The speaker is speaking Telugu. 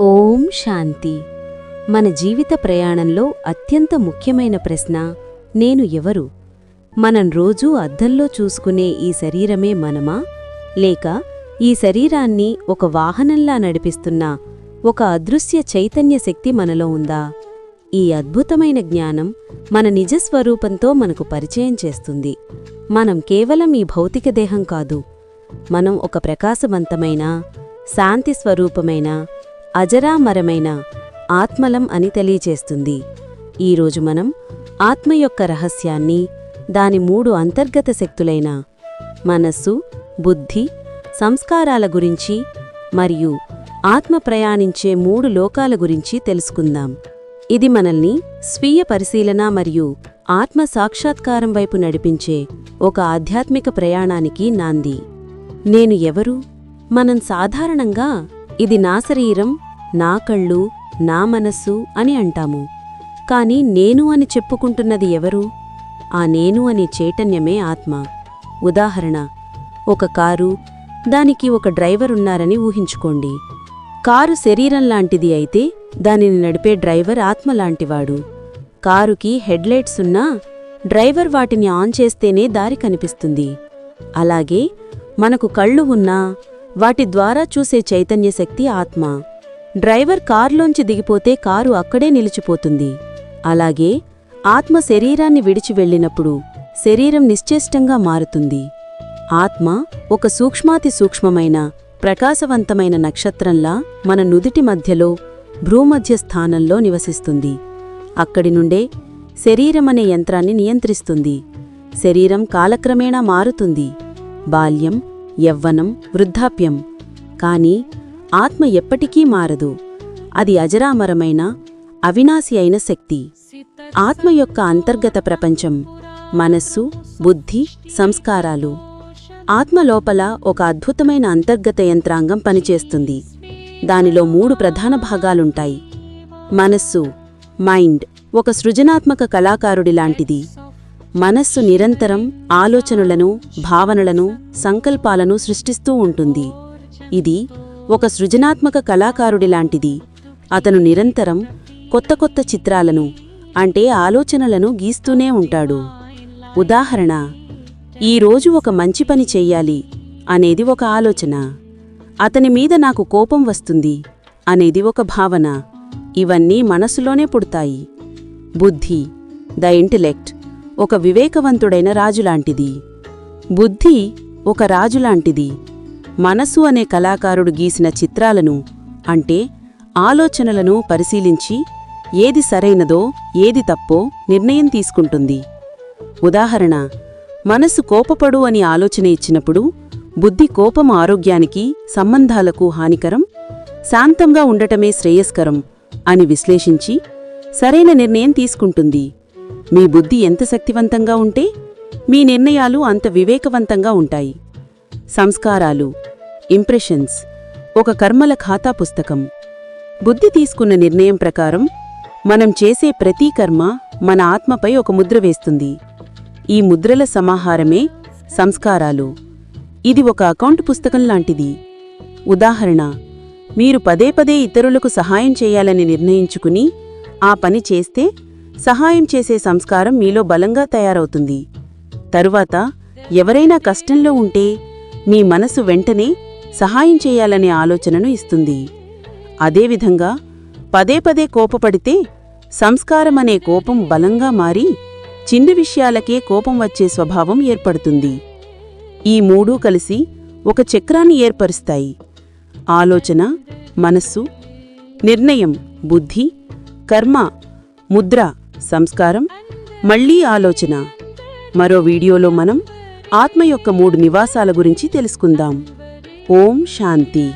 ఓం శాంతి. మన జీవిత ప్రయాణంలో అత్యంత ముఖ్యమైన ప్రశ్న నేను ఎవరు? మనం రోజూ అద్దంలో చూసుకునే ఈ శరీరమే మనమా? లేక ఈ శరీరాన్ని ఒక వాహనంలా నడిపిస్తున్న ఒక అదృశ్య చైతన్య శక్తి మనలో ఉందా? ఈ అద్భుతమైన జ్ఞానం మన నిజస్వరూపంతో మనకు పరిచయం చేస్తుంది. మనం కేవలం ఈ భౌతిక దేహం కాదు మనం ఒక ప్రకాశవంతమైన శాంతి స్వరూపమైన అజరామరమైన ఆత్మలం అని తెలియచేస్తుంది. ఈరోజు మనం ఆత్మ యొక్క రహస్యాన్ని దాని మూడు అంతర్గత శక్తులైన మనస్సు బుద్ధి సంస్కారాల గురించి మరియు ఆత్మ ప్రయాణించే మూడు లోకాల గురించి తెలుసుకుందాం. ఇది మనల్ని స్వీయ పరిశీలన మరియు ఆత్మ సాక్షాత్కారం వైపు నడిపించే ఒక ఆధ్యాత్మిక ప్రయాణానికి నాంది. నేను ఎవరు? మనం సాధారణంగా ఇది నా శరీరం నా కళ్ళు నా మనస్సు అని అంటాము. కాని నేను అని చెప్పుకుంటున్నది ఎవరు? ఆ నేను అనే చైతన్యమే ఆత్మ. ఉదాహరణ ఒక కారు దానికి ఒక డ్రైవర్ ఉన్నారని ఊహించుకోండి. కారు శరీరం లాంటిది అయితే దానిని నడిపే డ్రైవర్ ఆత్మ లాంటివాడు కారుకి హెడ్లైట్స్ ఉన్నా డ్రైవర్ వాటిని ఆన్ చేస్తేనే దారి కనిపిస్తుంది. అలాగే మనకు కళ్ళు ఉన్నా వాటి ద్వారా చూసే చైతన్య శక్తి ఆత్మ. డ్రైవర్ కారులోంచి దిగిపోతే కారు అక్కడే నిలిచిపోతుంది. అలాగే ఆత్మ శరీరాన్ని విడిచి వెళ్ళినప్పుడు శరీరం నిశ్చేష్టంగా మారుతుంది. ఆత్మ ఒక సూక్ష్మాతి సూక్ష్మమైన ప్రకాశవంతమైన నక్షత్రంలా మన నుదిటి మధ్యలో భ్రూమధ్య స్థానంలో నివసిస్తుంది. అక్కడి నుండే శరీరమనే యంత్రాన్ని నియంత్రిస్తుంది. శరీరం కాలక్రమేణా మారుతుంది. బాల్యం యవ్వనం వృద్ధాప్యం. కానీ ఆత్మ ఎప్పటికీ మారదు. అది అజరామరమైన అవినాశి అయిన శక్తి. ఆత్మ యొక్క అంతర్గత ప్రపంచం మనస్సు బుద్ధి సంస్కారాలు. ఆత్మ లోపల ఒక అద్భుతమైన అంతర్గత యంత్రాంగం పనిచేస్తుంది. దానిలో మూడు ప్రధాన భాగాలుంటాయి. మనస్సు మైండ్ ఒక సృజనాత్మక కళాకారుడి లాంటిది. మనస్సు నిరంతరం ఆలోచనలను భావనలను సంకల్పాలను సృష్టిస్తూ ఉంటుంది. ఇది ఒక సృజనాత్మక కళాకారుడి లాంటిది. అతను నిరంతరం కొత్త కొత్త చిత్రాలను అంటే ఆలోచనలను గీస్తూనే ఉంటాడు. ఉదాహరణ ఈరోజు ఒక మంచి పని చెయ్యాలి అనేది ఒక ఆలోచన. అతని మీద నాకు కోపం వస్తుంది అనేది ఒక భావన. ఇవన్నీ మనసులోనే పుడతాయి. బుద్ధి ద ఇంటెలెక్ట్ ఒక వివేకవంతుడైన రాజులాంటిది. బుద్ధి ఒక రాజులాంటిది. మనసు అనే కళాకారుడు గీసిన చిత్రాలను అంటే ఆలోచనలను పరిశీలించి ఏది సరైనదో ఏది తప్పో నిర్ణయం తీసుకుంటుంది. ఉదాహరణ మనసు కోపపడు అని ఆలోచన ఇచ్చినప్పుడు బుద్ధి కోపం ఆరోగ్యానికి సంబంధాలకు హానికరం శాంతంగా ఉండటమే శ్రేయస్కరం అని విశ్లేషించి సరైన నిర్ణయం తీసుకుంటుంది. మీ బుద్ధి ఎంత శక్తివంతంగా ఉంటే మీ నిర్ణయాలు అంత వివేకవంతంగా ఉంటాయి. సంస్కారాలు ఇంప్రెషన్స్ ఒక కర్మల ఖాతా పుస్తకం. బుద్ధి తీసుకున్న నిర్ణయం ప్రకారం మనం చేసే ప్రతీ కర్మ మన ఆత్మపై ఒక ముద్ర వేస్తుంది. ఈ ముద్రల సమాహారమే సంస్కారాలు. ఇది ఒక అకౌంట్ పుస్తకం లాంటిది. ఉదాహరణ మీరు పదే పదే ఇతరులకు సహాయం చేయాలని నిర్ణయించుకుని ఆ పని చేస్తే సహాయం చేసే సంస్కారం మీలో బలంగా తయారవుతుంది. తరువాత ఎవరైనా కష్టంలో ఉంటే మీ మనసు వెంటనే సహాయం చేయాలనే ఆలోచనను ఇస్తుంది. అదేవిధంగా పదే పదే కోపపడితే సంస్కారమనే కోపం బలంగా మారి చిన్న విషయాలకే కోపం వచ్చే స్వభావం ఏర్పడుతుంది. ఈ మూడూ కలిసి ఒక చక్రాన్ని ఏర్పరుస్తాయి. ఆలోచన మనస్సు నిర్ణయం బుద్ధి కర్మ ముద్ర సంస్కారం మళ్ళీ ఆలోచన. మరో వీడియోలో మనం ఆత్మ యొక్క మూడు నివాసాల గురించి తెలుసుకుందాం. ఓం శాంతి.